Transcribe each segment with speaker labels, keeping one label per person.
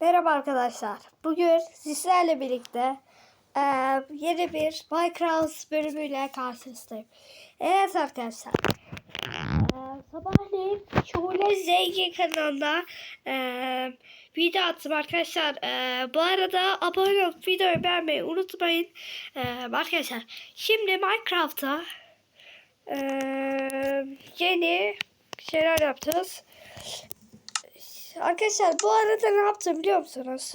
Speaker 1: Merhaba arkadaşlar. Bugün sizlerle birlikte eee, yeni bir Minecraft bölümüyle karşınızdayım. Evet arkadaşlar. Eee, sabahleyin Şule Zengin kanalında eee, video attım arkadaşlar. Eee, bu arada abone olup videoyu beğenmeyi unutmayın. Eee, arkadaşlar şimdi Minecraft'ta eee, yeni şeyler yapacağız. Arkadaşlar bu arada ne yaptım biliyor musunuz?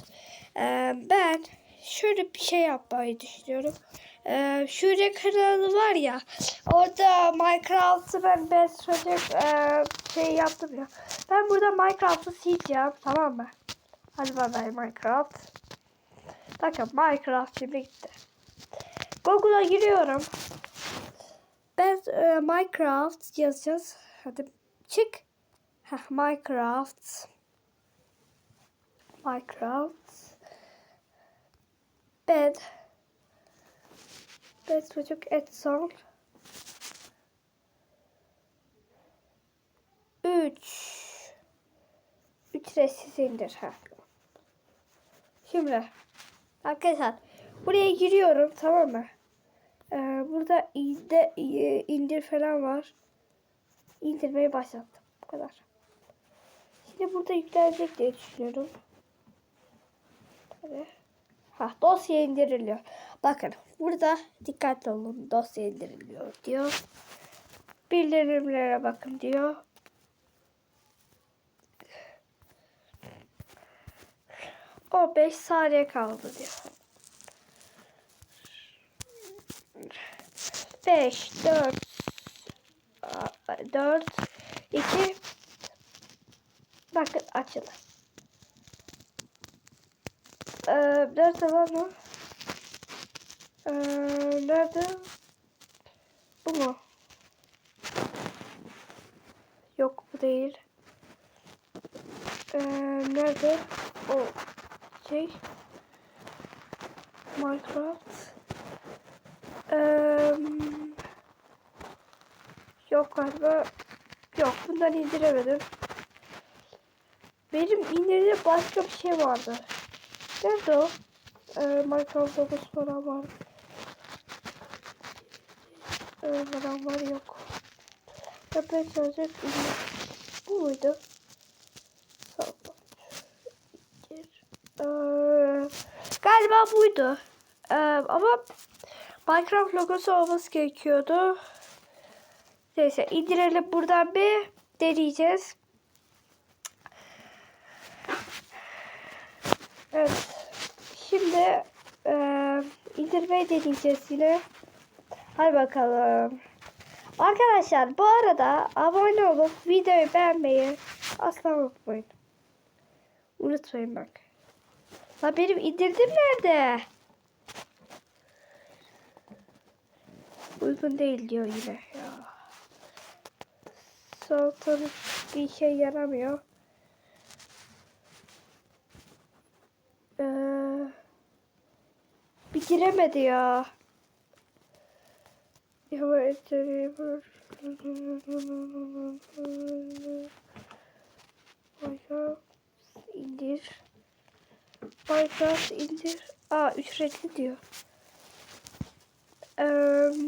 Speaker 1: Ee, ben şöyle bir şey yapmayı düşünüyorum. Ee, şurada kanalı var ya. Orada Minecraft'ı ben ben çocuk e, şey yaptım ya. Ben burada Minecraft'ı sileceğim tamam mı? Hadi bay Minecraft. Bakın Minecraft şimdi gitti. Google'a giriyorum. Ben e, Minecraft yazacağız. Hadi çık. Heh, Minecraft. Minecraft. Bed. Bed çocuk Edson. 3 3 resiz indir. Ha. Şimdi arkadaşlar buraya giriyorum tamam mı? Ee, burada inde, indir falan var. İndirmeyi başlattım. Bu kadar. Şimdi burada yüklenecek diye düşünüyorum. Ha, dosya indiriliyor. Bakın burada dikkatli olun. Dosya indiriliyor diyor. Bildirimlere bakın diyor. O 5 saniye kaldı diyor. 5, 4, 4, 2, bakın açıldı. Ee, nerede lan o? Ee, nerede? Bu mu? Yok bu değil. Ee, nerede? O şey. Minecraft. Ee, yok galiba. Yok bundan indiremedim. Benim indirdiğim başka bir şey vardı. Nerede o? Ee, Minecraft logosu falan var. Ee, falan var yok. Yapmaya çalışacak Bu muydu? Sağ ee, Galiba buydu. Ee, ama Minecraft logosu olması gerekiyordu. Neyse indirelim buradan bir deneyeceğiz. Evet. İndirmeyi deneyeceğiz yine. Hadi bakalım. Arkadaşlar bu arada abone olup videoyu beğenmeyi asla unutmayın. Unutmayın bak. La benim indirdim nerede? Uygun değil diyor yine ya. Saltanın bir şey yaramıyor. Ee, bir giremedi ya. Minecraft indir. Minecraft indir. Aa ücretli diyor. Ee,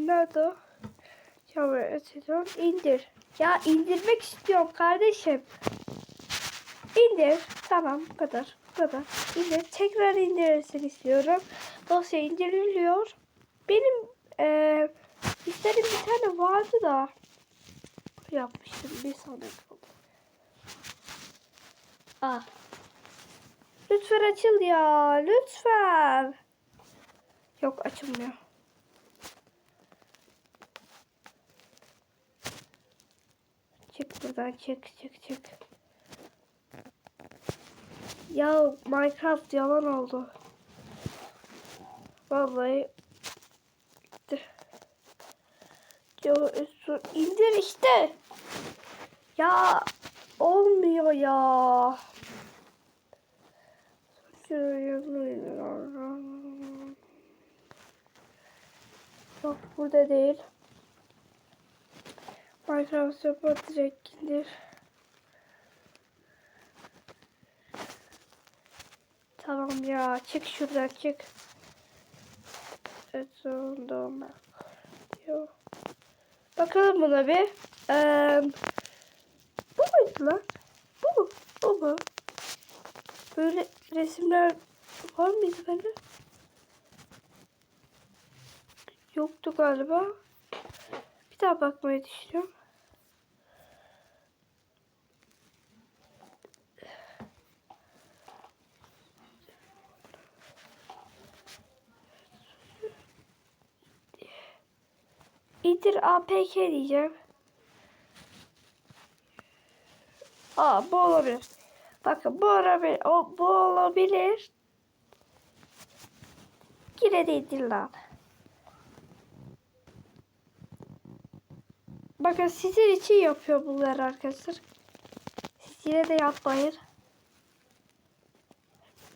Speaker 1: nerede o? İndir. Ya indirmek istiyorum kardeşim. İndir. Tamam bu kadar. Bu kadar. İndir. Tekrar indirirsin istiyorum. Dosya indiriliyor. Benim e, isterim bir tane vardı da yapmıştım. Bir saniye kaldı. Ah. Lütfen açıl ya. Lütfen. Yok açılmıyor. Çık buradan çık çık çık. Ya Minecraft yalan oldu. Vallahi Ya Esu indir işte. Ya olmuyor ya. Yok burada değil. Minecraft support direkt indir. Tamam ya çık şuradan çık. Evet sonunda olmak. Yok. Bakalım buna bir. Ee, bu muydu lan? Bu mu? Bu mu? Böyle resimler var mıydı bende? Yoktu galiba. Bir daha bakmayı düşünüyorum. İdir APK diyeceğim. Aa bu olabilir. Bakın bu olabilir. O, bu olabilir. Yine de İdir lan. Bakın sizin için yapıyor bunlar arkadaşlar. Siz yine de yapmayın.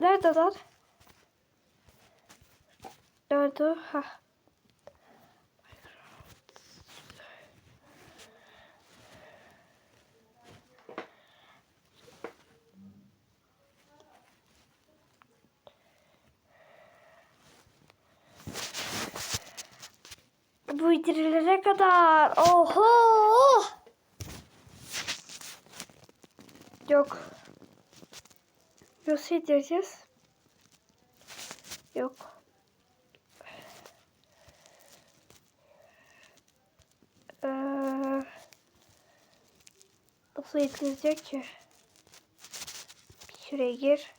Speaker 1: Nerede lan? Nerede? Hah. Bu indirilene kadar. Oho! Yok. Nasıl indireceğiz? Yok. Ee, nasıl indirilecek ki? Bir şuraya gir.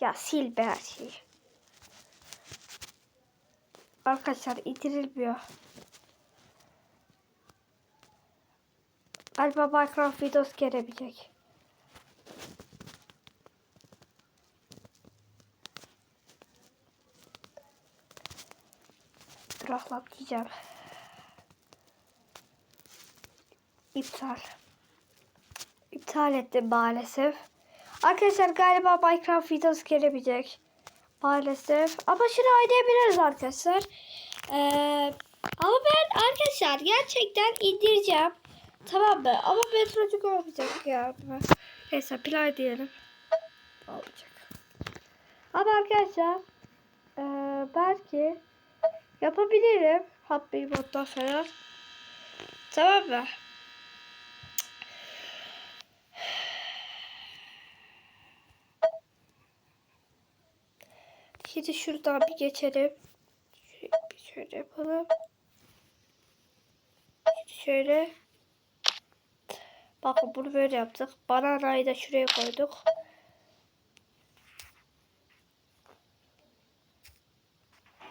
Speaker 1: Ya sil be her şeyi. Arkadaşlar indirilmiyor. Galiba Minecraft videosu gelebilecek. Duraklat diyeceğim. İptal. İptal ettim maalesef. Arkadaşlar galiba Minecraft videosu gelebilecek. Maalesef. Ama oynayabiliriz arkadaşlar. Ee, ama ben arkadaşlar gerçekten indireceğim. Tamam mı? Ama metrocuk olmayacak yani. Neyse play diyelim. Olacak. Ama arkadaşlar ee, belki yapabilirim. Happy modda falan. Tamam mı? Şimdi şuradan bir geçelim. Şöyle, bir şöyle yapalım. Şöyle. Bakın bunu böyle yaptık. Bananayı da şuraya koyduk.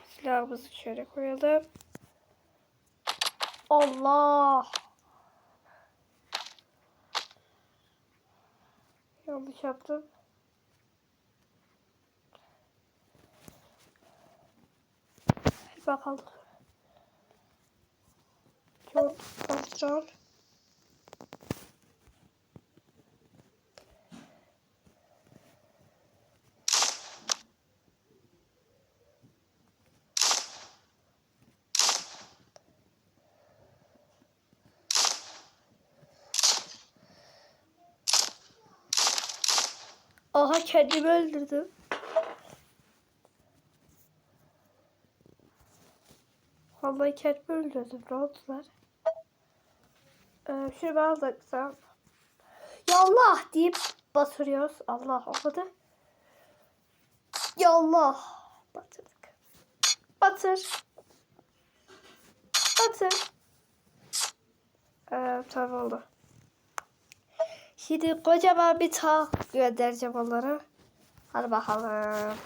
Speaker 1: Silahımızı şöyle koyalım. Allah! Yanlış yaptım. Hadi bakalım. Çok kontrol. Aha kendimi öldürdüm. Vallahi kendimi öldürdüm. Ne oldular? Ee, şunu ben alacaksam. Ya deyip batırıyoruz. Allah olmadı. Ya Allah. Batırdık. Batır. Batır. Ee, tamam oldu. Şimdi kocaman bir tağ göndereceğim onlara. Hadi bakalım.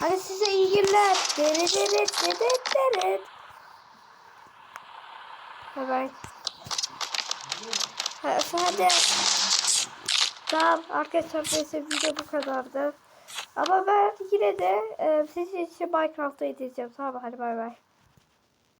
Speaker 1: Hadi size iyi günler. Dere dere dere dere. Bye bye. Ha, hadi. Tamam arkadaşlar neyse video bu kadardı. Ama ben yine de e, sizin için Minecraft'ta edeceğim. Tamam hadi bay bay.